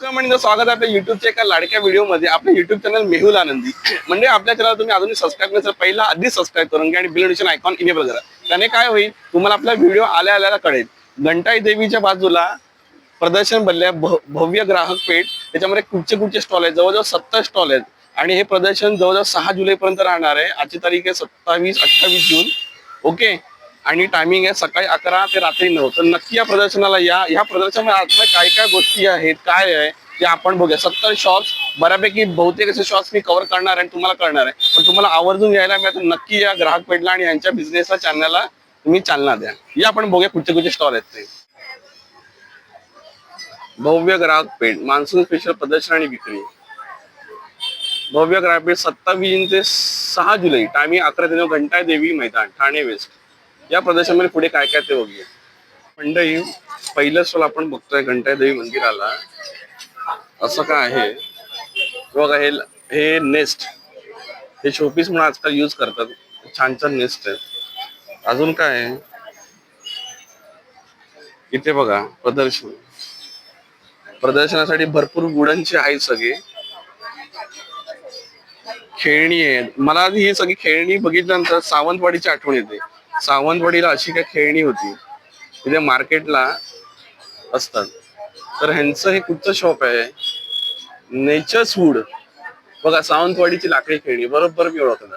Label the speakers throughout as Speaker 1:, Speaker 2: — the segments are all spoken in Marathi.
Speaker 1: म्हणजे स्वागत आहे आपल्या युट्यूबच्या एका लाडक्या व्हिडिओमध्ये. आपलं युट्यूब चॅनल मेहुल आनंदी. म्हणजे आपल्या चॅनल तुम्ही अजूनही सबस्क्राईब नसेल पहिला आधी सबस्क्राईब करून घ्या आणि बिल नोटिफिकेशन आयकॉन इनेबल करा त्याने काय होईल तुम्हाला आपला व्हिडिओ आल्या आल्याला कळेल. घंटाई देवीच्या बाजूला प्रदर्शन भरले भव्य ग्राहक पेठ. त्याच्यामध्ये कुठचे कुठचे स्टॉल आहेत जवळजवळ सत्तर स्टॉल आहेत. आणि हे प्रदर्शन जवळजवळ सहा जुलै पर्यंत राहणार आहे. आजची तारीख आहे सत्तावीस अठ्ठावीस जून. ओके आणि टायमिंग आहे सकाळी अकरा ते रात्री नऊ. तर नक्की या प्रदर्शनाला या. या प्रदर्शनामध्ये आतल्या काय काय गोष्टी आहेत काय आहे ते आपण बघूया. सत्तर शॉप्स बऱ्यापैकी बहुतेक असे शॉप्स मी कव्हर करणार आहे आणि तुम्हाला करणार आहे. पण तुम्हाला आवर्जून यायला मिळतं नक्की या ग्राहक पेठला आणि यांच्या बिझनेसला चॅनलला तुम्ही चालना द्या. या आपण बघूया कुठचे कुठचे स्टॉल आहेत ते. भव्य ग्राहक पेठ मान्सून स्पेशल प्रदर्शन आणि विक्री. भव्य ग्राहक पेठ सत्तावीस ते सहा जुलै टायमिंग अकरा ते नऊ घंटा देवी मैदान ठाणे वेस्ट या प्रदर्शनामध्ये पुढे काय काय ते बघूया. मंडई पहिलं स्थळ आपण बघतोय घंटादेवी मंदिराला. असं काय आहे? बघा हे हे नेस्ट हे शोपीस म्हणून आजकाल यूज करतात. छान छान नेस्ट आहे अजून काय आहे? इथे बघा प्रदर्शन. प्रदर्शनासाठी भरपूर वुडनचे आहेत सगळे. खेळणी आहे मला आधी ही सगळी खेळणी बघितल्यानंतर सावंतवाडीची आठवण येते. सावंतवाडीला अशी काय खेळणी होती तिथे मार्केटला असतात. तर ह्यांचं हे कुठचं शॉप आहे? नेचर्स वूड बघा सावंतवाडीची लाकडी खेळणी बरोबर मी ओळखलं.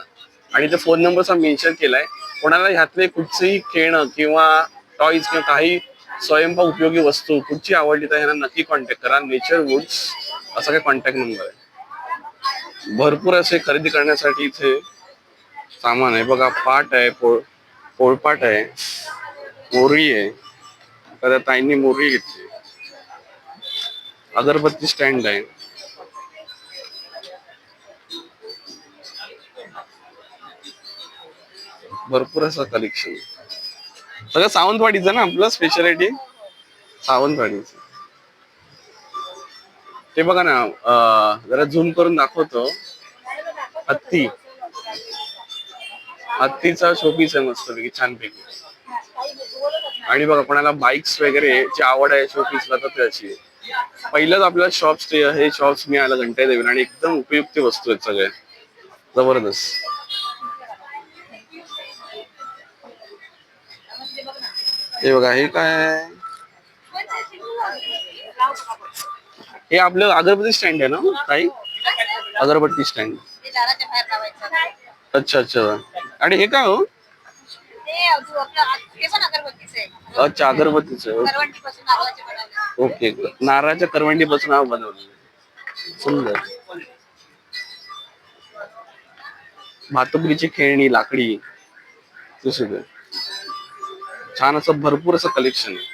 Speaker 1: आणि ते फोन नंबरचा मेन्शन केलाय. कोणाला ह्यातले कुठचंही खेळणं किंवा टॉईज किंवा काही स्वयंपाक उपयोगी वस्तू कुठची आवडली तर ह्यांना नक्की कॉन्टॅक्ट करा. नेचर वूड्स असा काही कॉन्टॅक्ट नंबर आहे. भरपूर असे खरेदी करण्यासाठी इथे सामान आहे. बघा पाट आहे पोळ पोळपाट आहे मोरी आहे एखाद्या त्या ताईंनी मोरी घेतली. अगरबत्ती स्टँड आहे. भरपूर असं कलेक्शन सगळं सावंतवाडीचं ना आपलं स्पेशालिटी सावंतवाडीच. ते बघा ना जरा झूम करून दाखवतो. हत्ती. हत्तीचा शोपीस आहे मस्त पैकी छानपैकी. आणि बघा कोणाला बाईक्स वगैरे ची आवड आहे शोपीसला तर त्याची पहिलंच आपल्याला शॉप्स हे शॉप्स मिळालं घंटा देवील आणि एकदम उपयुक्त वस्तू आहेत सगळे. जबरदस्त. हे बघा हे काय हे आपलं अगरबत्ती स्टँड आहे ना काही अगरबत्ती स्टँड अच्छा अच्छा. आणि हे काय हो? अच्छा अगरबत्तीचं ओके नारळाच्या करवंडी पासून हा बनवलं सुंदर. भातुकलीची खेळणी लाकडी. ते सगळं छान असं भरपूर असं कलेक्शन आहे.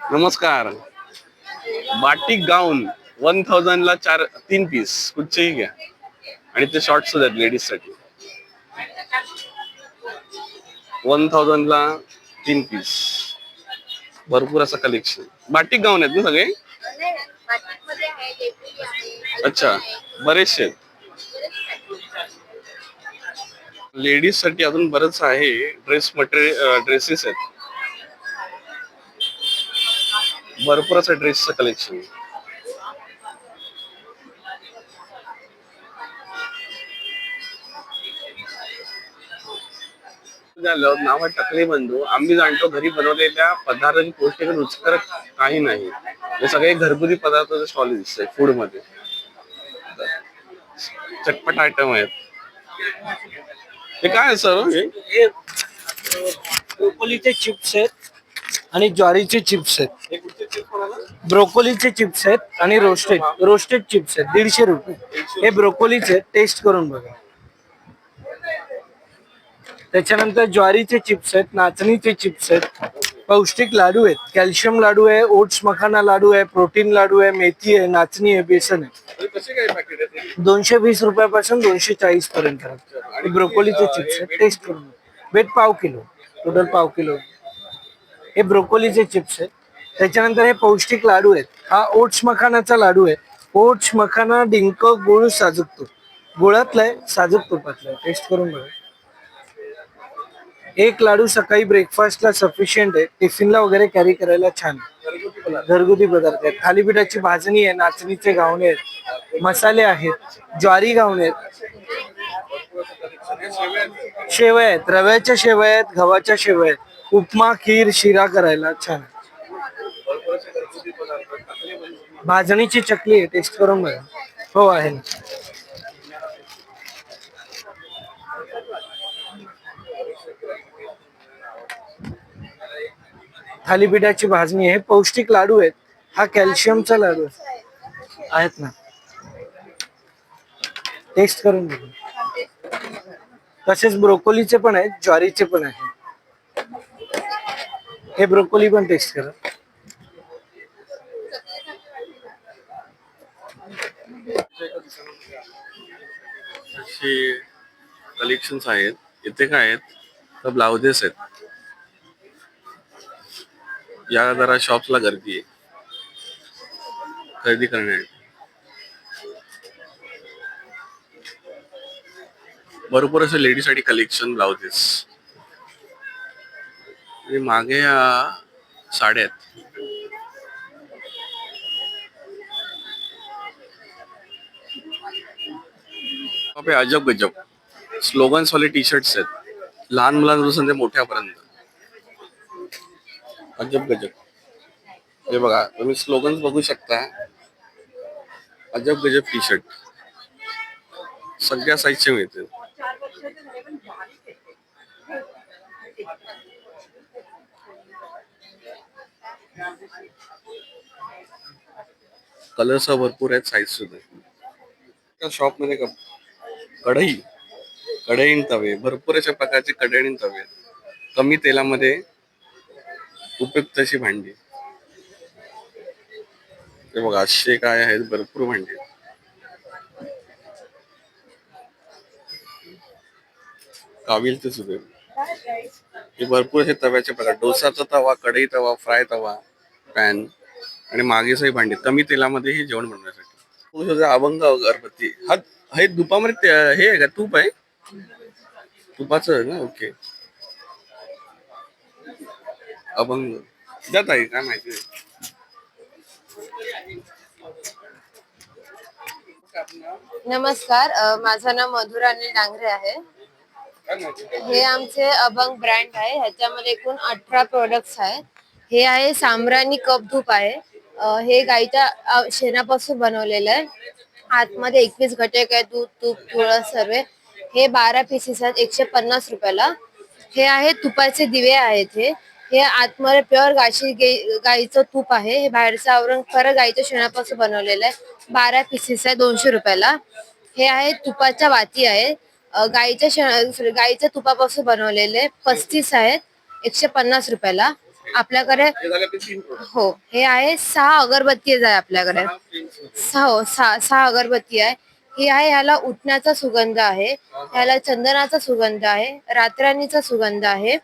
Speaker 1: नमस्कार. बाटिक गाऊन. वन थाउजंड ला चार तीन पीस कुठचेही घ्या. आणि ते शॉर्ट सुद्धा आहेत लेडीजसाठी. वन थाउजंड ला तीन पीस भरपूर असं कलेक्शन बाटिक गाऊन आहेत ना सगळे? अच्छा बरेचसे आहेत. लेडीजसाठी अजून बरंच आहे ड्रेस मटेरियल ड्रेसेस आहेत. भरपूर असं ड्रेसचं कलेक्शन झालं नाव टकले बंधू आम्ही जाणतो घरी बनवलेल्या पदार्थाची पौष्टिक रुचकर काही नाही. हे सगळे घरगुती पदार्थाचे स्टॉल दिसतंय फूडमध्ये चटपट आयटम आहेत. हे काय सर? हे
Speaker 2: ब्रोकोलीचे चिप्स आहेत आणि ज्वारीचे चिप्स आहेत? ब्रोकोलीचे चिप्स आहेत आणि रोस्टेड रोस्टेड चिप्स आहेत. दीडशे रुपये. हे ब्रोकोलीचे टेस्ट करून बघा. त्याच्यानंतर ज्वारीचे चिप्स आहेत नाचणीचे चिप्स आहेत पौष्टिक लाडू आहेत. कॅल्शियम लाडू आहे ओट्स मखाना लाडू आहे प्रोटीन लाडू आहे मेथी आहे नाचणी आहे बेसन आहे? दोनशे वीस रुपयापासून दोनशे चाळीस पर्यंत ब्रोकोलीचे चिप्स आहेत. टेस्ट करून वेट पाव किलो. टोटल पाव किलो. हे ब्रोकोलीचे चिप्स आहेत. त्याच्यानंतर हे पौष्टिक लाडू आहेत. हा ओट्स मखानाचा लाडू आहे. ओट्स मखाना डिंक गुळ साजूक तूप. गुळातला आहे साजूक तुपातला आहे. टेस्ट करून बघा. एक लाडू सकाळी ब्रेकफास्टला सफिशियंट आहे. टिफिनला वगैरे कॅरी करायला छान. घरगुती पदार्थ. आहेत. थालीपीठाची भाजणी आहे नाचणीचे घावणे आहेत मसाले आहेत ज्वारी घावणे आहेत. शेवया आहेत. रव्याच्या शेवया आहेत गव्हाच्या शेवया आहेत. उपमा खीर शिरा करायला छान भाजणीची चकली आहे टेस्ट करून बघा. हो आहे थालीपीठाची भाजणी आहे. पौष्टिक लाडू आहेत. हा कॅल्शियमचा लाडू आहे. आहेत ना? टेस्ट करून बघा. तसेच ब्रोकोलीचे पण आहेत ज्वारीचे पण आहेत. हे ब्रोकोली पण टेस्ट करा.
Speaker 1: कलेक्शन्स आहेत. इथे काय आहेत? तर ब्लाउजेस आहेत. या जरा शॉप्सला गर्दी आहे. खरेदी करण्यासाठी भरपूर असं लेडीजसाठी कलेक्शन ब्लाउजेस आणि मागे या साड्या आहेत. अजब गजब. स्लोगन्स वाले टी शर्ट्स आहेत. लहान मुलांपासून ते मोठ्यापर्यंत. अजब गजब. हे बघा तुम्ही स्लोगन्स बघू शकता. अजब गजब टी शर्ट सगळ्या साईजचे मिळते कलर्स भरपूर आहेत साईज सुद्धा त्या शॉपमध्ये कढई कढई. आणि तवे. भरपूर अशा प्रकारचे कढई आणि तवे कमी तेलामध्ये उपयुक्त अशी भांडी. ते बघा असे काय आहेत भरपूर भांडी. काविल ते सुबे हे भरपूर असे तव्याचे प्रकार. डोसाचा तवा कढई तवा फ्राय तवा पॅन आणि मागेसही भांडी. कमी तेलामध्ये हे जेवण बनवण्यासाठी. म्हणजे अभंग अगरबत्ती. हा हे दुपामध्ये हे आहे का? तूप आहे? तुपाचं आहे ना? ओके. अभंग. जात आहे काय माहिती
Speaker 3: नमस्कार अ, माझं नाव मधुरा अनिल डांगरे आहे.
Speaker 1: काय माहिती
Speaker 3: हे आमचे अभंग ब्रँड आहे ह्याच्यामध्ये एकूण अठरा प्रोडक्ट्स आहेत. हे आहे साम्राणी कप धूप आहे. अ, हे गाईच्या अ, शेणापासून बनवलेलं आहे. आतमध्ये एकवीस घटक आहे दूध तूप तुळस सर्व. हे बारा पीसेस आहेत एकशे पन्नास रुपयाला. हे आहे तुपाचे दिवे आहेत हे. हे आतमध्ये प्युअर गाशी गाईचं तूप आहे. हे बाहेरचं आवरण खरं गाईच्या शेणापासून बनवलेलं आहे. बारा पीसेस आहे दोनशे रुपयाला. हे आहे तुपाच्या वाती आहे. गाईच्या शेण गाईच्या तुपापासून बनवलेले पस्तीस आहेत एकशे पन्नास रुपयाला. आपल्याकडे
Speaker 1: हे.
Speaker 3: हो आहे सहा अगरबत्ती आहे आपल्याकडे. हो, सहा सहा अगरबत्ती आहे. ही आहे ह्याला उठण्याचा सुगंध आहे. ह्याला चंदनाचा सुगंध आहे. रातराणीचा सुगंध आहे.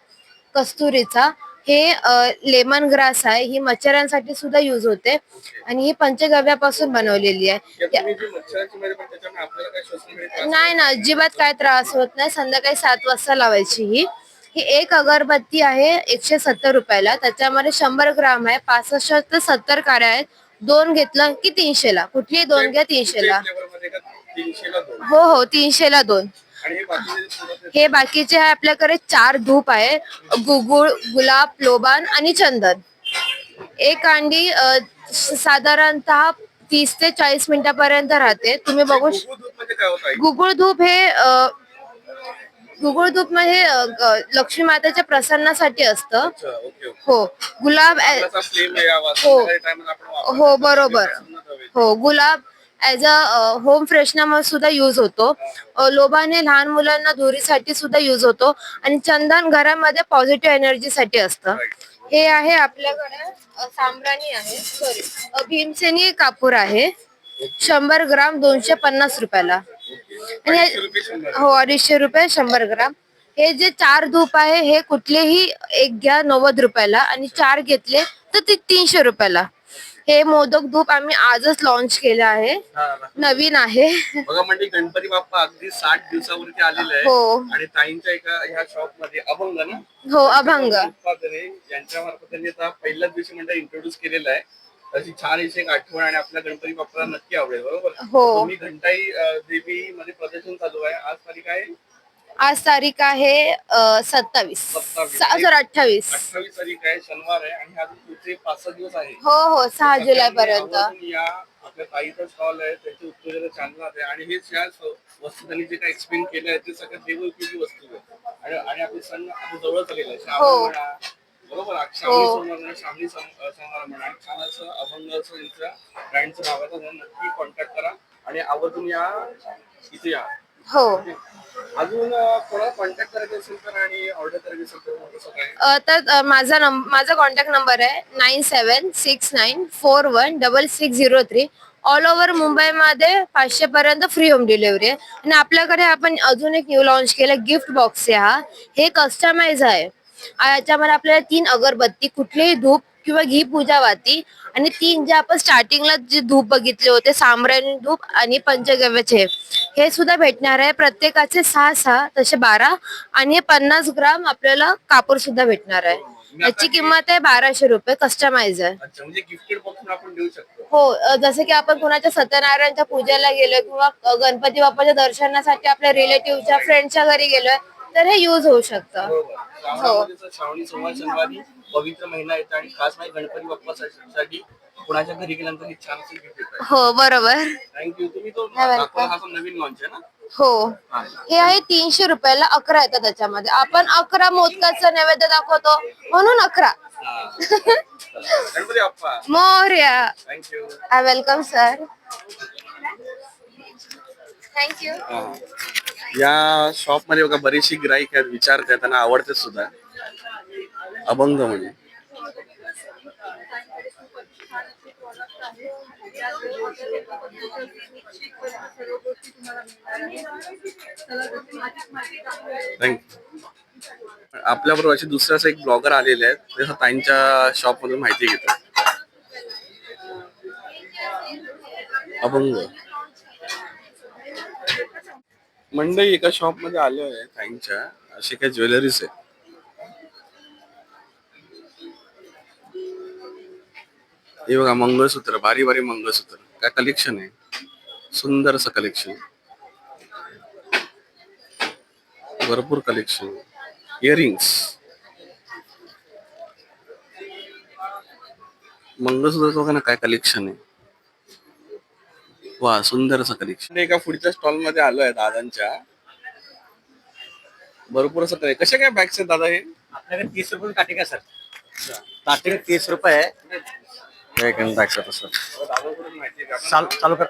Speaker 3: कस्तुरीचा. हे लेमन ग्रास आहे. ही मच्छरांसाठी सुद्धा युज होते. आणि ही पंचगव्यापासून बनवलेली आहे.
Speaker 1: या तुम्ही जी मच्छराची मध्ये पण त्याच्यामुळे आपल्याला काय श्वसन मिळत
Speaker 3: नाही? ना अजिबात काय त्रास होत नाही. संध्याकाळी सात वाजता लावायची ही. ही एक अगरबत्ती आहे एकशे सत्तर रुपयाला. त्याच्यामध्ये शंभर ग्राम आहे. पासष्ट ते सत्तर काड्या आहेत. दोन घेतलं की तीनशेला. कुठलीही दोन घ्या तीनशेला.
Speaker 1: दोन?
Speaker 3: हो हो. तीनशेला दोन.
Speaker 1: आणि हे बाकीचे
Speaker 3: आहे आपल्याकडे चार धूप आहे. गुगुळ गुलाब लोबान आणि चंदन. एक अंडी साधारणतः तीस ते चाळीस मिनिटापर्यंत राहते. तुम्ही बघू
Speaker 1: म्हणजे
Speaker 3: गुगुळ धूप हे गुगुळ धूप म्हणजे लक्ष्मी मातेच्या प्रसन्नासाठी असतं. हो गुलाब हो. हो बरोबर. हो गुलाब as uh, a home freshener सुद्धा युज होतो. लोभाने लहान मुलांना धुरीसाठी सुद्धा युज होतो. आणि चंदन घरामध्ये पॉझिटिव्ह एनर्जीसाठी असतं. हे आहे आपल्याकडे अ, आहे. सॉरी भीमसेनी कापूर आहे. शंभर ग्राम दोनशे पन्नास रुपयाला. आणि हे- हो अडीचशे रुपये शंभर ग्राम. हे जे चार धूप आहे हे कुठलेही एक घ्या नव्वद रुपयाला. आणि चार घेतले तर ते तीनशे रुपयाला. हे मोदक धूप आम्ही आजच लॉन्च केलं आहे. नवीन आहे.
Speaker 1: बघा म्हणजे गणपती बाप्पा अगदी साठ दिवसावरती आलेले आहे
Speaker 3: हो.
Speaker 1: आणि ताईंच्या एका ह्या शॉपमध्ये अभंग ना?
Speaker 3: हो अभंग.
Speaker 1: उत्पादन यांच्या मार्फत त्यांनी आता पहिल्याच दिवशी म्हणजे इंट्रोड्यूस केलेलं आहे. अशी छान अशी एक आठवण आणि आपल्या गणपती बाप्पाला नक्की आवडेल बरोबर?
Speaker 3: हो.
Speaker 1: तुम्ही घंटाई देवी मध्ये प्रदर्शन चालू आहे. आज तारीख आहे?
Speaker 3: आज तारीख आहे सत्तावीस. सॉरी अठ्ठावीस.
Speaker 1: अठ्ठावीस तारीख आहे शनिवार आहे आणि अजून पुढचे पाच सहा दिवस आहे.
Speaker 3: हो हो सहा जुलै पर्यंत
Speaker 1: या आपल्या ताईचा स्टॉल आहे त्याची उत्तेजना चालणार आहे आणि हेच या वस्तू त्यांनी जे काही एक्सप्लेन केलं आहे ते सगळ्यात देवोपयोगी वस्तू आहे. आणि आणि आपले सण आता जवळ आलेला आहे श्रावण
Speaker 3: हो.
Speaker 1: म्हणा बरोबर? आहे. श्रावणी सोमवार म्हणा श्रावणी सं- सोमवार म्हणा. आणि छान असं अभंग असं यांच्या ब्रँडचं नाव आहे तर त्यांना नक्की कॉन्टॅक्ट करा. आणि आवर्जून या इथे या.
Speaker 3: हो.
Speaker 1: अजून कोणाला कॉन्टॅक्ट करायचं असेल तर आणि ऑर्डर करायची असेल तर कसं काय
Speaker 3: अ, तर अ, माझा नंबर माझा कॉन्टॅक्ट नंबर आहे nine seven six nine four one double six zero three all over मुंबईमध्ये पाचशे पर्यंत फ्री होम डिलिव्हरी आहे. आणि आपल्याकडे आपण अजून एक न्यू लॉन्च केलं गिफ्ट बॉक्स आहे हा. हे कस्टमाइज आहे. आ, याच्यामध्ये आपल्याला तीन अगरबत्ती कुठलीही धूप किंवा घी पूजा वाती. आणि तीन जे आपण स्टार्टिंगला जे धूप बघितले होते साम्राणी धूप आणि पंचगव्याचे हे सुद्धा भेटणार आहे. प्रत्येकाचे सहा सहा तसे बारा आणि हे पन्नास ग्राम आपल्याला कापूर सुद्धा भेटणार आहे. याची किंमत आहे बाराशे रुपये कस्टमाइज आहे.
Speaker 1: म्हणजे
Speaker 3: हो जसं की आपण कुणाच्या सत्यनारायणच्या पूजेला गेलोय किंवा गणपती बाप्पाच्या दर्शनासाठी आपल्या रिलेटिव्हच्या फ्रेंडच्या घरी गेलोय तर हे युज होऊ शकतं.
Speaker 1: बरोबर. पवित्र महिना येतो आणि खास म्हणजे गणपती बाप्पासाठी कुणाच्या घरी गेल्यानंतर एक छान गिफ्ट येत
Speaker 3: हो बरोबर.
Speaker 1: थँक्यू तुम्ही तो
Speaker 3: हा, welcome.
Speaker 1: दाखवला हा पण नवीन लॉन्च आहे ना?
Speaker 3: हो.
Speaker 1: हा.
Speaker 3: हे आहे तीनशे रुपयाला अकरा येतात त्याच्यामध्ये. आपण अकरा मोदकाचं नैवेद्य दाखवतो म्हणून अकरा.
Speaker 1: हा. Ganpati Bappa.
Speaker 3: Morya.
Speaker 1: Thank you
Speaker 3: I welcome sir thank you
Speaker 1: या शॉपमध्ये बघा बरीचशी गिराईक आहेत विचारतात त्यांना आवडते सुद्धा. अभंग म्हणजे. आपल्या बरोबर असे दुसरे असे एक ब्लॉगर आलेले आहेत ते ताईंच्या शॉप मधून माहिती घेतात. अभंग. मंडई एका शॉपमध्ये आले आहे ताईंच्या असे काही ज्वेलरीज आहे हे बघा मंगळसूत्र भारी भारी मंगळसूत्र. काय कलेक्शन आहे? सुंदर असं कलेक्शन भरपूर कलेक्शन इयरिंग्स मंगळसूत्र बघा ना काय कलेक्शन आहे. वा सुंदर असं कलेक्शन एका पुढच्या स्टॉलमध्ये आलो आहे दादांच्या. भरपूर असं कले कशा काय बॅग्स आहेत दादा हे?
Speaker 4: आपल्याकडे तीस रुपये काटे का सर? स्टार्टिंग तीस रुपये दाखवतो? चालू चालू कर.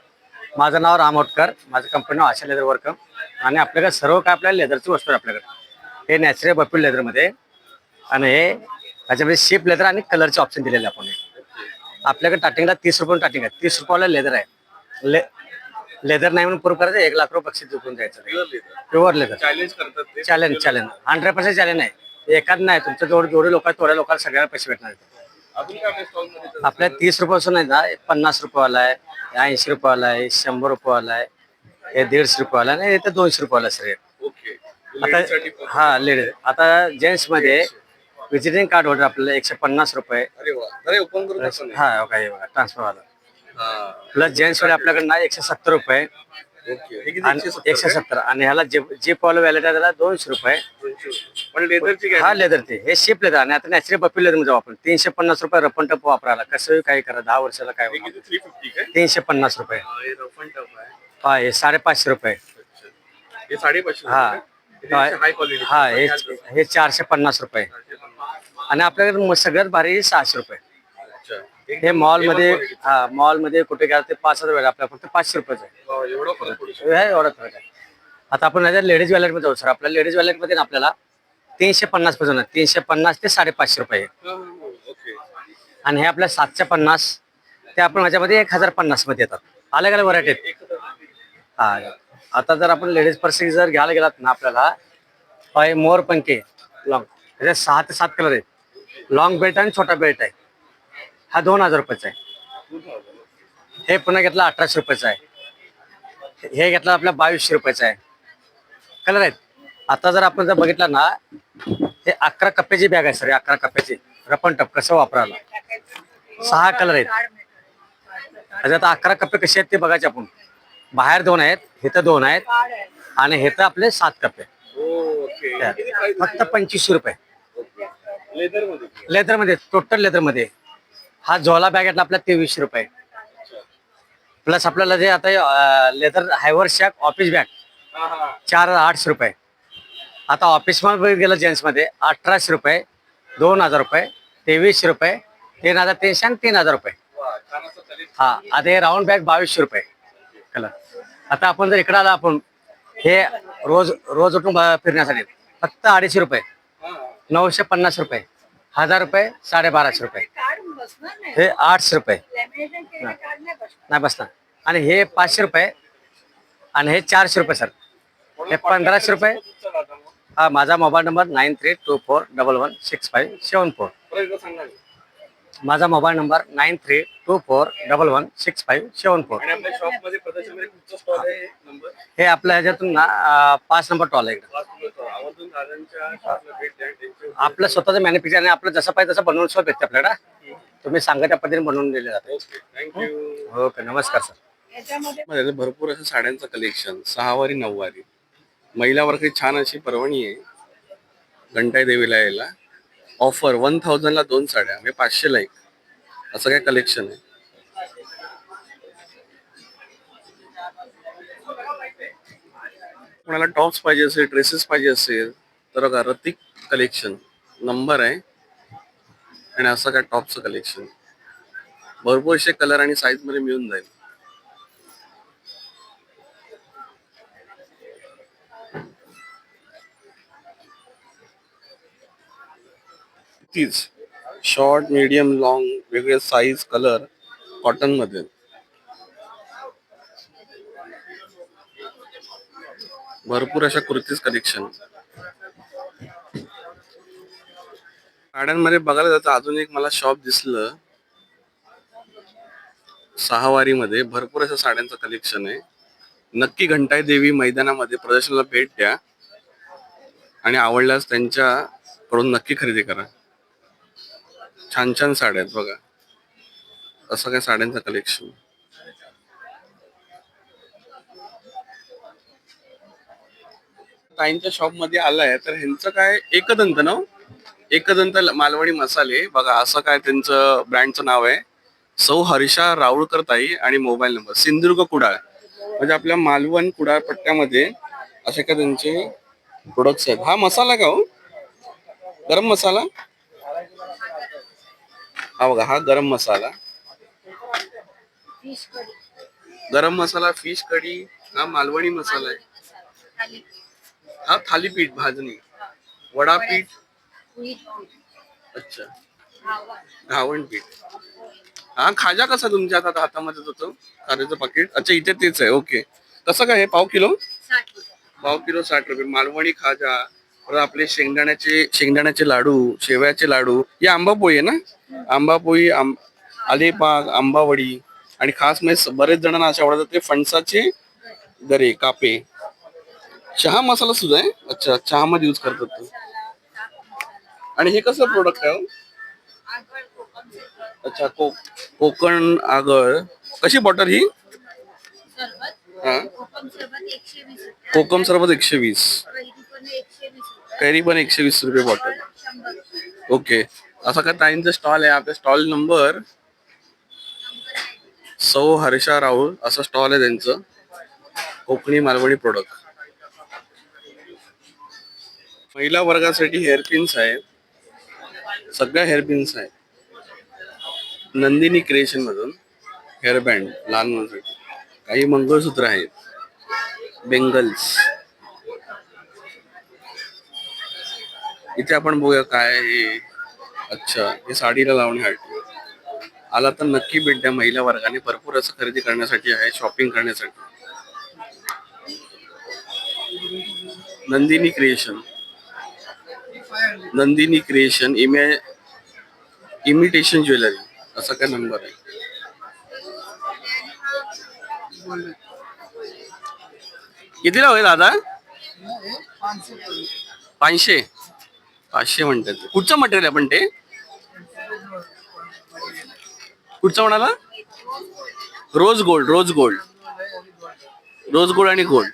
Speaker 4: माझं नाव रामोटकर माझं कंपनी नाव आशा लेदर वर्क आणि आपल्याकडे सर्व काय आपल्या लेदरची वस्तू आहे आपल्याकडे. हे नॅचरल बपील लेदरमध्ये आणि हे त्याच्यामध्ये शेप लेदर आणि कलरचे ऑप्शन दिलेले आपण. आपल्याकडे स्टार्टिंगला तीस रुपये स्टार्टिंग आहे. तीस रुपयाला लेदर आहे. ले लेदर नाही म्हणून प्रूव्ह करायचं एक लाख रुपये बक्षीस जिंकून
Speaker 1: leather.
Speaker 4: प्युअर लेदर
Speaker 1: चॅलेंज करतात
Speaker 4: challenge challenge hundred percent challenge आहे एकाच नाही तुमचं जेवढे जेवढे लोक आहेत तेवढ्या लोकांना सगळ्याला पैसे भेटणार
Speaker 1: आपल्या
Speaker 4: तीस रुपयापासून आहे ना पन्नास रुपयावाला आहे ऐंशी रुपयावाला आहे शंभर रुपयावाला आहे हे दीडशे रुपयावाला आहे आणि हे तर दोनशे रुपयाला सर.
Speaker 1: ओके.
Speaker 4: आता हा लेडीज आता जेंट्समध्ये विजिटिंग कार्ड होल्डर आपल्याला एकशे पन्नास रुपये.
Speaker 1: नाही
Speaker 4: हा काय बघा ट्रान्सफर वाला.
Speaker 1: हा.
Speaker 4: प्लस जेंट्समध्ये आपल्याकडे ना एकशे सत्तर रुपये. आणि
Speaker 1: एकशे सत्तर
Speaker 4: आणि ह्याला जे जे पॉल वॅलेट आहे त्याला दोनशे रुपये.
Speaker 1: पण लेदरची काय
Speaker 4: हा लेदर ते हे शिप लेदर आणि आता नॅचरल बपी लेदर जाऊ आपण. तीनशे पन्नास रुपये रपन टप वापरायला. कसं काही करा दहा वर्षाला काय होणार
Speaker 1: किती? थ्री फिफ्टी काय?
Speaker 4: तीनशे पन्नास रुपये.
Speaker 1: हा, हे रफ अँड टफ आहे.
Speaker 4: हा हे साडेपाचशे रुपये.
Speaker 1: हे साडेपाचशे
Speaker 4: हा.
Speaker 1: हाय क्वालिटी
Speaker 4: हा हे हे चारशे पन्नास रुपये. आणि आपल्याकडे म- सगळ्यात भारी सातशे रुपये. हे मॉलमध्ये हा मॉलमध्ये कुठे गेला ते पाच हजार वेळ आपल्या फक्त पाचशे रुपयाचं आहे.
Speaker 1: एवढा फरक पडू शकतो.
Speaker 4: हे एवढा फरक आहे. आता आपण लेडीज वॅलेटमध्ये जाऊ सर आपल्या लेडीज वॅलेटमध्ये ना आपल्याला तीनशे पन्नासपासून आहे. तीनशे पन्नास ते साडेपाचशे रुपये आहे.
Speaker 1: हा, हा. ओके.
Speaker 4: आणि हे आपल्या सातशे पन्नास ते आपण ह्याच्यामध्ये एक हजार पन्नासमध्ये येतात. अलग अलग व्हरायटी आहेत हा. आता जर आपण लेडीज पर्स जर घ्यायला गेलात ना आपल्याला पाय मोर पंखे लॉंग त्याच्यात सहा ते सात कलर आहेत. लॉंग बेल्ट आणि छोटा बेल्ट आहे. हा दोन हजार रुपयाचा आहे. हे पुन्हा घेतलं अठराशे रुपयाचं आहे. हे घेतलं आपल्या बावीसशे रुपयाचं आहे. कलर आहेत. आता जर आपण जर बघितलं ना हे अकरा कप्प्याची बॅग आहे सर हे अकरा कप्प्याची. रपन टप कसं वापरायला? सहा कलर आहेत. त्याच्यात आता अकरा कप्पे कसे आहेत ते बघायचे आपण. बाहेर दोन आहेत इथं दोन आहेत आणि हे तर आपले सात कप्पे.
Speaker 1: ओके.
Speaker 4: फक्त पंचवीसशे रुपये. लेदरमध्ये लेदरमध्ये टोटल लेदरमध्ये हा झोला बॅग घेतला आपला तेवीसशे रुपये. प्लस आपल्याला जे आता लेदर हायवर शॅक ऑफिस बॅग चार आठशे रुपये. आता ऑफिसमध्ये गेलं जेंट्समध्ये अठराशे रुपये दोन हजार रुपये तेवीसशे रुपये तीन हजार तीनशे आणि तीन हजार रुपये. हा आता हे राऊंड बॅग बावीसशे रुपये. कलर आता आपण जर इकडे आला आपण हे रोज रोज उठून फिरण्यासाठी फक्त अडीचशे रुपये नऊशे पन्नास रुपये हजार रुपये साडेबाराशे रुपये. हे आठशे रुपये.
Speaker 5: नाही बसणार.
Speaker 4: आणि हे पाचशे रुपये आणि हे चारशे रुपये सर. हे पंधराशे रुपये. हा माझा mobile number nine three two four double one six five seven four. माझा mobile number nine three two four double one six five seven four.
Speaker 1: आणि आपल्या शॉपमध्ये प्रदर्शनामध्ये कुठचा स्टॉल आहे नंबर
Speaker 4: हे आपल्या ह्याच्यातून ना पाच नंबर टॉल आहे आपलं स्वतःचं मॅन्युफॅक्चर आणि आपलं जसं पाहिजे तसं बनवून सुद्धा भेटते आपल्याकडं. तुम्ही सांगा त्या पद्धतीने बनवून दिले जाते.
Speaker 1: ओके थँक्यू
Speaker 4: ओके नमस्कार सर
Speaker 5: याच्यामध्ये
Speaker 1: मध्ये भरपूर असं साड्यांचं कलेक्शन सहावारी नऊवारी. महिला वर्ग छान अशी परवणी आहे. घंटाई देवीला यायला. ऑफर वन थाउजंडला दोन साड्या म्हणजे पाचशेला एक. असं काय कलेक्शन आहे. कोणाला टॉप्स पाहिजे असेल ड्रेसेस पाहिजे असेल तर बघा रतिक कलेक्शन नंबर आहे. आणि असं काय टॉपचं कलेक्शन भरपूर असे कलर आणि साईजमध्ये मिळून जाईल. तीच शॉर्ट मीडियम लॉंग वेगळे साईज कलर कॉटनमध्ये. भरपूर अशा कुर्तीज कलेक्शन साड्यांमध्ये बघायला जातं अजून एक मला शॉप दिसलं. सहावारी मध्ये भरपूर असं साड्यांचं कलेक्शन आहे. नक्की घंटाई देवी मैदानामध्ये प्रदर्शनाला भेट द्या. आणि आवडल्यास त्यांच्याकडून नक्की खरेदी करा. छान छान साड्या आहेत बघा. असं काय साड्यांचं कलेक्शन ताईंच्या शॉपमध्ये आलाय तर ह्यांचं काय एकदंत ना हो? एकदंत मालवणी मसाले बघा असं काय त्यांचं ब्रँडचं नाव आहे. सौ हर्षा राऊळकर ताई आणि मोबाईल नंबर सिंधुदुर्ग कुडाळ. म्हणजे आपल्या मालवण कुडाळ पट्ट्यामध्ये असे काय त्यांचे प्रोडक्ट्स आहेत. हा मसाला का हो? गरम मसाला? हा बघा हा गरम मसाला. गरम मसाला फिश कढी हा मालवणी मसाला आहे. हा थालीपीठ भाजणी. वडापीठ अच्छा. घावण. पीठ. हा खाजा कसा तुमच्या आता हातामध्ये होतो खाऱ्याचं पाकिट अच्छा इथे तेच आहे. ओके कसं काय हे पाव किलो? पाव किलो साठ रुपये. मालवणी खाजा परत आपले शेंगदाण्याचे शेंगदाण्याचे लाडू शेवयाचे लाडू. हे आंबापोळी आहे ना? आंबापोळी आंब आलेपाक आंबावडी आणि खास म्हणजे बरेच जणांना असे आवडतात ते फणसाचे गरे कापे. चहा मसाला सुद्धा आहे? अच्छा चहा मध्ये युज करतात तो. आणि हे कसं प्रोडक्ट आहे हो? अच्छा को कोकण आगळ. कशी बॉटल ही? हा? कोकम सरबत एकशे वीस. कैरी पण एकशे वीस रुपये बॉटल ओके असा काय ताईंचा स्टॉल आहे? आपल्या स्टॉल नंबर सौ हर्षा राहुल असं स्टॉल आहे त्यांचं. कोकणी मालवणी प्रोडक्ट महिला वर्गासाठी हेअर पिन्स आहेत सगळ्या हेअरपिन्स आहेत. नंदिनी क्रिएशन मधून हेअरबँड लहान मुलांसाठी. काही मंगळसूत्र आहेत. बेंगल्स इथे आपण बघूया काय हे. अच्छा हे साडीला लावण्यासाठी आला तर नक्की भेट द्या. महिला वर्गाने भरपूर असं खरेदी करण्यासाठी आहे शॉपिंग करण्यासाठी. नंदिनी क्रिएशन नंदिनी क्रिएशन इमे इमिटेशन ज्वेलरी असा काय नंबर आहे? कितीला होईल दादा? पाचशे. पाचशे म्हणतात. कुठचं मटेरियल आहे पण ते? कुठचं म्हणाला? Rose gold rose gold rose gold आणि गोल्ड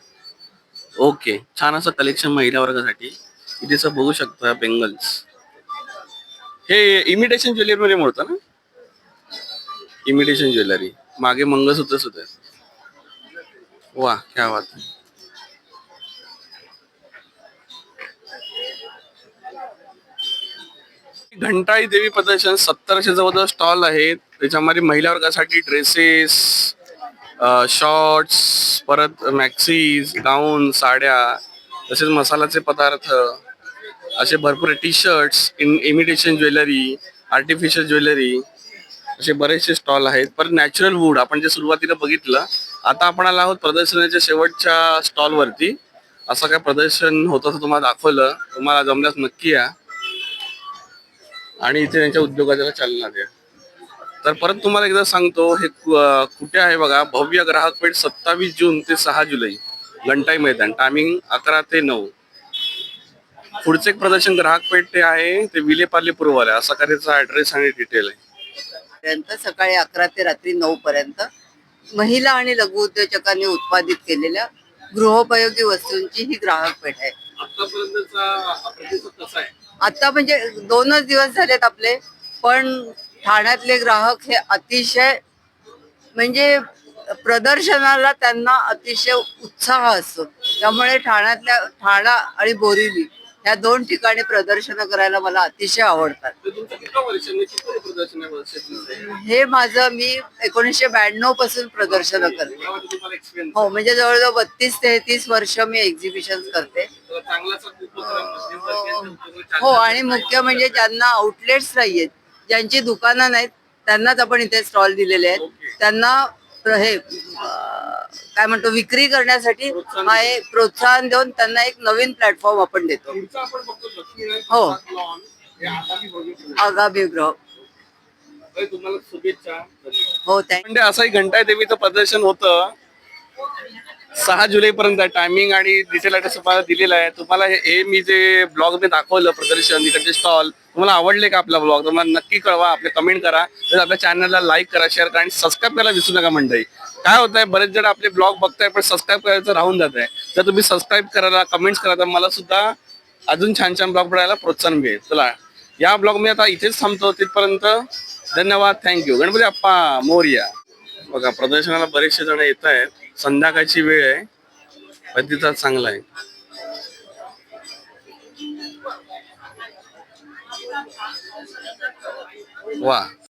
Speaker 1: ओके छान असं कलेक्शन महिला वर्गासाठी. इथेच बघू शकता बेंगल्स हे इमिटेशन ज्वेलरी मध्ये मोडतं ना? Imitation jewellery. मागे मंगळसूत्र सुद्धा आहे. वा क्या बात. घंटाई घंटाळी देवी प्रदर्शन सत्तरशे जवळजवळ स्टॉल आहेत. त्याच्यामध्ये महिला वर्गासाठी ड्रेसेस शॉर्ट्स परत मॅक्सीज गाऊन साड्या तसेच मसाल्याचे पदार्थ. असे भरपूर T shirts in imitation jewellery artificial jewellery असे बरेचसे स्टॉल आहेत. पण नॅचरल वूड आपण जे सुरुवातीला बघितलं आता आपण आला आहोत प्रदर्शनाच्या शेवटच्या स्टॉल वरती. असं काय प्रदर्शन होतं असं तुम्हाला दाखवलं तुम्हाला जमल्यास नक्की या. आणि इथे त्यांच्या उद्योगाला चालना द्या. तर परत तुम्हाला एकदा सांगतो हे कुठे आहे बघा भव्य ग्राहक पेठ सत्तावीस जून ते सहा जुलै घंटाई मैदान टायमिंग अकरा ते नऊ. पुढचे एक प्रदर्शन ग्राहक पेठ ते आहे ते विलेपार्ले पूर्वाला असा का त्याचा ऍड्रेस आणि डिटेल आहे.
Speaker 6: पर्यंत सकाळी अकरा ते रात्री नऊ पर्यंत महिला आणि लघु उद्योजकांनी उत्पादित केलेल्या गृहोपयोगी वस्तूंची ही ग्राहक पेठ आहे.
Speaker 1: आतापर्यंतचा प्रतिसाद कसा आहे?
Speaker 6: आता म्हणजे दोनच दिवस झालेत आपले पण ठाण्यातले ग्राहक हे अतिशय म्हणजे प्रदर्शनाला त्यांना अतिशय उत्साह असतो. त्यामुळे ठाण्यातल्या ठाणा आणि बोरिवली या दोन ठिकाणी प्रदर्शन करायला मला अतिशय आवडतात? हे माझं मी एकोणीसशे ब्याण्णवपासून प्रदर्शन करते. हो म्हणजे जवळजवळ बत्तीस तेहतीस वर्ष मी एक्झिबिशन करते. हो. आणि मुख्य म्हणजे ज्यांना आउटलेट्स नाहीयेत ज्यांची दुकानं नाहीत त्यांनाच आपण इथे स्टॉल दिलेले आहेत. त्यांना हे काय म्हणतो विक्री करण्यासाठी हा एक प्रोत्साहन देऊन त्यांना एक नवीन प्लॅटफॉर्म आपण देतो. हो.
Speaker 1: हे आगामी
Speaker 6: ग्रह.
Speaker 1: ताई, तुम्हाला शुभेच्छा. धन्यवाद.
Speaker 6: हो थँक्यू
Speaker 1: म्हणजे असंही घंटा देवीचं प्रदर्शन होतं. सहा जुलै पर्यंत टायमिंग आणि डिटेल तुम्हाला दिलेला आहे. तुम्हाला हे- हे मी जे ब्लॉग मी दाखवलं प्रदर्शन इकडचे स्टॉल तुम्हाला आवडले का आपला ब्लॉग तुम्हाला नक्की कळवा आपले कमेंट करा. तर आपल्या चॅनलला लाईक करा शेअर करा आणि सबस्क्राईब करायला विसरू नका मंडळी. काय होत आहे बरेच जण आपले ब्लॉग बघताय पण सबस्क्राईब करायचं राहून जात आहे तर तुम्ही सबस्क्राईब करायला कमेंट्स करा तर मला सुद्धा अजून छान छान ब्लॉग पडायला प्रोत्साहन मिळेल. चला या ब्लॉग मी आता इथेच थांबतो. तिथपर्यंत धन्यवाद थँक्यू गणपती अप्पा मोर्या. बघा प्रदर्शनाला बरेचसे जण येत आहेत संध्याकाळची वेळ आहे प्रतिसाद चांगला आहे. वा.